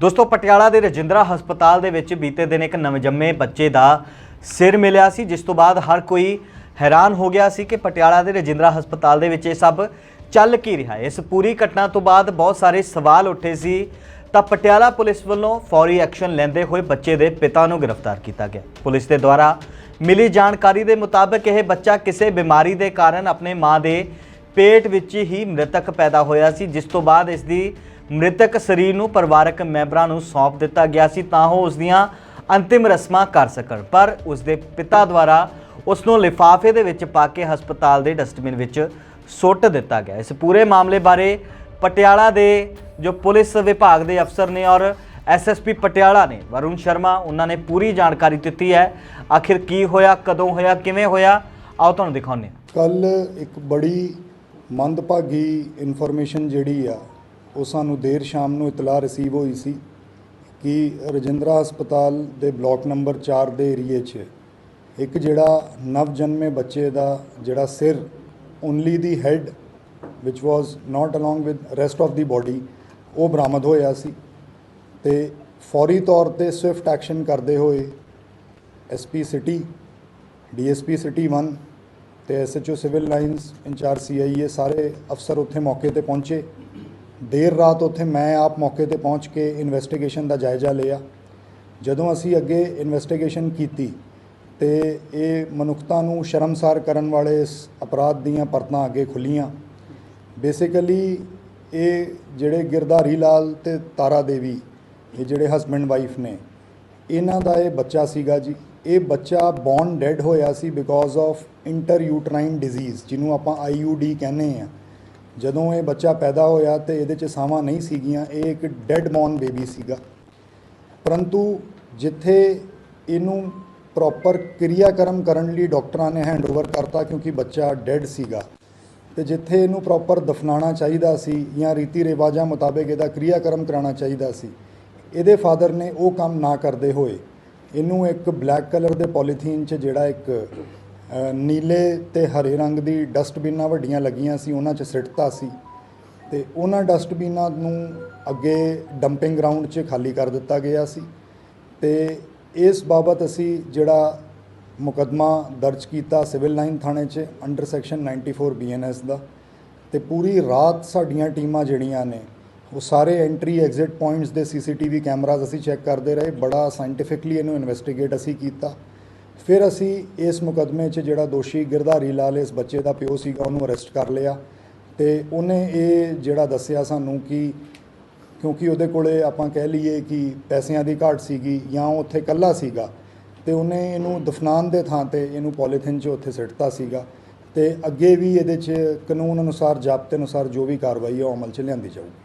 ਦੋਸਤੋ, ਪਟਿਆਲਾ ਦੇ ਰਜਿੰਦਰਾ ਹਸਪਤਾਲ ਦੇ ਵਿੱਚ ਬੀਤੇ ਦਿਨ ਇੱਕ ਨਵਜੰਮੇ ਬੱਚੇ ਦਾ ਸਿਰ ਮਿਲਿਆ ਸੀ, ਜਿਸ ਤੋਂ ਬਾਅਦ ਹਰ ਕੋਈ ਹੈਰਾਨ ਹੋ ਗਿਆ ਸੀ ਕਿ ਪਟਿਆਲਾ ਦੇ ਰਜਿੰਦਰਾ ਹਸਪਤਾਲ ਦੇ ਵਿੱਚ ਇਹ ਸਭ ਚੱਲ ਕੀ ਰਿਹਾ ਇਸ ਪੂਰੀ ਘਟਨਾ ਤੋਂ ਬਾਅਦ ਬਹੁਤ ਸਾਰੇ ਸਵਾਲ ਉੱਠੇ ਸੀ। ਤਾਂ ਪਟਿਆਲਾ ਪੁਲਿਸ ਵੱਲੋਂ ਫੌਰੀ ਐਕਸ਼ਨ ਲੈਂਦੇ ਹੋਏ ਬੱਚੇ ਦੇ ਪਿਤਾ ਨੂੰ ਗ੍ਰਿਫਤਾਰ ਕੀਤਾ ਗਿਆ। ਪੁਲਿਸ ਦੇ ਦੁਆਰਾ ਮਿਲੀ ਜਾਣਕਾਰੀ ਦੇ ਮੁਤਾਬਕ ਇਹ ਬੱਚਾ ਕਿਸੇ ਬਿਮਾਰੀ ਦੇ ਕਾਰਨ ਆਪਣੇ ਮਾਂ ਦੇ ਪੇਟ ਵਿੱਚ ਹੀ ਮ੍ਰਿਤਕ ਪੈਦਾ ਹੋਇਆ ਸੀ, ਜਿਸ ਤੋਂ ਬਾਅਦ ਇਸ ਦੀ ਮ੍ਰਿਤਕ ਸਰੀਰ ਨੂੰ ਪਰਿਵਾਰਕ ਮੈਂਬਰਾਂ ਨੂੰ ਸੌਂਪ ਦਿੱਤਾ ਗਿਆ ਸੀ ਤਾਂ ਉਹ ਉਸ ਦੀਆਂ ਅੰਤਿਮ ਰਸਮਾਂ ਕਰ ਸਕਣ। ਪਰ ਉਸ ਦੇ ਪਿਤਾ ਦੁਆਰਾ ਉਸ ਨੂੰ ਲਿਫਾਫੇ ਦੇ ਵਿੱਚ ਪਾ ਕੇ ਹਸਪਤਾਲ ਦੇ ਡਸਟਬਿਨ ਵਿੱਚ ਸੁੱਟ ਦਿੱਤਾ ਗਿਆ। ਇਸ ਪੂਰੇ ਮਾਮਲੇ ਬਾਰੇ ਪਟਿਆਲਾ ਦੇ ਜੋ ਪੁਲਿਸ ਵਿਭਾਗ ਦੇ ਅਫਸਰ ਨੇ ਔਰ ਐਸਐਸਪੀ ਪਟਿਆਲਾ ਨੇ ਵਰੁਣ ਸ਼ਰਮਾ, ਉਹਨਾਂ ਨੇ ਪੂਰੀ ਜਾਣਕਾਰੀ ਦਿੱਤੀ ਹੈ। ਆਖਿਰ ਕੀ ਹੋਇਆ, ਕਦੋਂ ਹੋਇਆ, ਕਿਵੇਂ ਹੋਇਆ? ਆਓ ਤੁਹਾਨੂੰ ਦਿਖਾਉਂਦੇ ਹਾਂ। ਕੱਲ ਇੱਕ ਬੜੀ ਮੰਦਭਾਗੀ ਇਨਫੋਰਮੇਸ਼ਨ ਜਿਹੜੀ ਆ ਉਹ ਸਾਨੂੰ ਦੇਰ ਸ਼ਾਮ ਨੂੰ ਇਤਲਾਹ ਰਿਸੀਵ ਹੋਈ ਸੀ ਕਿ ਰਜਿੰਦਰਾ ਹਸਪਤਾਲ ਦੇ ਬਲਾਕ ਨੰਬਰ 4 ਦੇ ਏਰੀਏ 'ਚ ਇੱਕ ਜਿਹੜਾ ਨਵਜਨਮੇ ਬੱਚੇ ਦਾ ਜਿਹੜਾ ਸਿਰ only the head which was not along with rest of the body, ਉਹ ਬਰਾਮਦ ਹੋਇਆ ਸੀ ਤੇ ਫੌਰੀ ਤੌਰ ਤੇ ਸਵਿਫਟ ਐਕਸ਼ਨ ਕਰਦੇ ਹੋਏ ਐਸਪੀ ਸਿਟੀ ਡੀਐਸਪੀ ਸਿਟੀ 1 ਤੇ SHO civil lines incharge CIA ਸਾਰੇ ਅਫਸਰ ਉੱਥੇ ਮੌਕੇ ਤੇ ਪਹੁੰਚੇ। ਦੇਰ ਰਾਤ ਉੱਥੇ ਮੈਂ ਆਪ ਮੌਕੇ ਤੇ ਪਹੁੰਚ ਕੇ ਇਨਵੈਸਟੀਗੇਸ਼ਨ ਦਾ ਜਾਇਜ਼ਾ ਲਿਆ। ਜਦੋਂ ਅਸੀਂ ਅੱਗੇ ਇਨਵੈਸਟੀਗੇਸ਼ਨ ਕੀਤੀ ਤੇ ਇਹ ਮਨੁੱਖਤਾ ਨੂੰ ਸ਼ਰਮਸਾਰ ਕਰਨ ਵਾਲੇ ਇਸ ਅਪਰਾਧ ਦੀਆਂ ਪਰਤਾਂ ਅੱਗੇ ਖੁੱਲੀਆਂ। ਬੇਸਿਕਲੀ ਇਹ ਜਿਹੜੇ ਗਿਰਧਾਰੀ ਲਾਲ ਤੇ ਤਾਰਾ ਦੇਵੀ, ਇਹ ਜਿਹੜੇ ਹਸਬੰਡ ਵਾਈਫ ਨੇ, ਇਹਨਾਂ ਦਾ ਇਹ ਬੱਚਾ ਸੀਗਾ ਜੀ। ਇਹ ਬੱਚਾ ਬੌਰਨ ਡੈਡ ਹੋਇਆ ਸੀ because of intrauterine disease ਜਿਹਨੂੰ ਆਪਾਂ ਆਈਯੂਡੀ ਕਹਿੰਦੇ ਆ ਜਦੋਂ ਇਹ ਬੱਚਾ ਪੈਦਾ ਹੋਇਆ ਤੇ ਇਹਦੇ ਚ ਸਾਵਾਂ ਨਹੀਂ ਸੀਗੀਆਂ, ਇਹ ਇੱਕ ਡੈਡ ਬੌਰਨ ਬੇਬੀ ਸੀਗਾ। ਪਰੰਤੂ ਜਿੱਥੇ ਇਹਨੂੰ ਪ੍ਰੋਪਰ ਕਿਰਿਆਕਰਮ ਕਰਨ ਲਈ ਡਾਕਟਰਾਂ ਨੇ ਹੈਂਡਓਵਰ ਕਰਤਾ ਕਿਉਂਕਿ ਬੱਚਾ ਡੈਡ ਸੀਗਾ, ਤੇ ਜਿੱਥੇ ਇਹਨੂੰ ਪ੍ਰੋਪਰ ਦਫਨਾਉਣਾ ਚਾਹੀਦਾ ਸੀ ਜਾਂ ਰੀਤੀ ਰਿਵਾਜਾਂ ਮੁਤਾਬਕ ਇਹਦਾ ਕਿਰਿਆਕਰਮ ਕਰਾਉਣਾ ਚਾਹੀਦਾ ਸੀ, ਇਹਦੇ ਫਾਦਰ ਨੇ ਉਹ ਕੰਮ ਨਾ ਕਰਦੇ ਹੋਏ ਇਹਨੂੰ ਇੱਕ ਬਲੈਕ ਕਲਰ ਦੇ ਪੋਲੀਥੀਨ 'ਚ ਜਿਹੜਾ ਇੱਕ ਨੀਲੇ ਤੇ ਹਰੇ ਰੰਗ ਦੀ ਡਸਟਬਿਨਾਂ ਵੱਡੀਆਂ ਲੱਗੀਆਂ ਸੀ, ਉਹਨਾਂ 'ਚ ਸਿੱਟਤਾ ਸੀ ਤੇ ਉਹਨਾਂ ਡਸਟਬਿਨਾਂ ਨੂੰ ਅੱਗੇ ਡੰਪਿੰਗ ਗਰਾਊਂਡ 'ਚ ਖਾਲੀ ਕਰ ਦਿੱਤਾ ਗਿਆ ਸੀ ਤੇ ਇਸ ਬਾਬਤ ਅਸੀਂ ਜਿਹੜਾ ਮੁਕੱਦਮਾ ਦਰਜ ਕੀਤਾ ਸਿਵਲ ਲਾਈਨ ਥਾਣੇ 'ਚ ਅੰਡਰ ਸੈਕਸ਼ਨ 94 ਬੀਐਨਐਸ ਦਾ ਤੇ ਪੂਰੀ ਰਾਤ ਸਾਡੀਆਂ ਟੀਮਾਂ ਜਿਹੜੀਆਂ ਨੇ, ਉਹ ਸਾਰੇ ਐਂਟਰੀ ਐਗਜ਼ਿਟ ਪੁਆਇੰਟਸ ਦੇ ਸੀਸੀਟੀਵੀ ਕੈਮਰਾਜ਼ ਅਸੀਂ ਚੈੱਕ ਕਰਦੇ ਰਹੇ, ਬੜਾ ਸਾਇੰਟੀਫਿਕਲੀ ਇਹਨੂੰ ਇਨਵੈਸਟੀਗੇਟ ਅਸੀਂ ਕੀਤਾ ਫਿਰ ਅਸੀਂ ਇਸ ਮੁਕੱਦਮੇ 'ਚ ਜਿਹੜਾ ਦੋਸ਼ੀ ਗਿਰਧਾਰੀ ਲਾਲ, ਇਸ ਬੱਚੇ ਦਾ ਪਿਓ ਸੀਗਾ, ਉਹਨੂੰ ਅਰੈਸਟ ਕਰ ਲਿਆ ਤੇ ਉਹਨੇ ਇਹ ਜਿਹੜਾ ਦੱਸਿਆ ਸਾਨੂੰ ਕਿ ਕਿਉਂਕਿ ਉਹਦੇ ਕੋਲੇ ਆਪਾਂ ਕਹਿ ਲਈਏ ਕਿ ਪੈਸਿਆਂ ਦੀ ਘਾਟ ਸੀਗੀ ਜਾਂ ਉਹ ਉੱਥੇ ਇਕੱਲਾ ਸੀਗਾ ਤੇ ਉਹਨੇ ਇਹਨੂੰ ਦਫਨਾਨ ਦੇ ਥਾਂ ਤੇ ਇਹਨੂੰ ਪੋਲੀਥਿਨ 'ਚ ਉੱਥੇ ਸਿੱਟਤਾ ਸੀਗਾ ਤੇ ਅੱਗੇ ਵੀ ਇਹਦੇ 'ਚ ਕਾਨੂੰਨ ਅਨੁਸਾਰ, ਜ਼ਾਬਤੇ ਅਨੁਸਾਰ ਜੋ ਵੀ ਕਾਰਵਾਈ ਹੈ ਉਹ ਅਮਲ 'ਚ ਲਿਆਂਦੀ ਜਾਊਗੀ।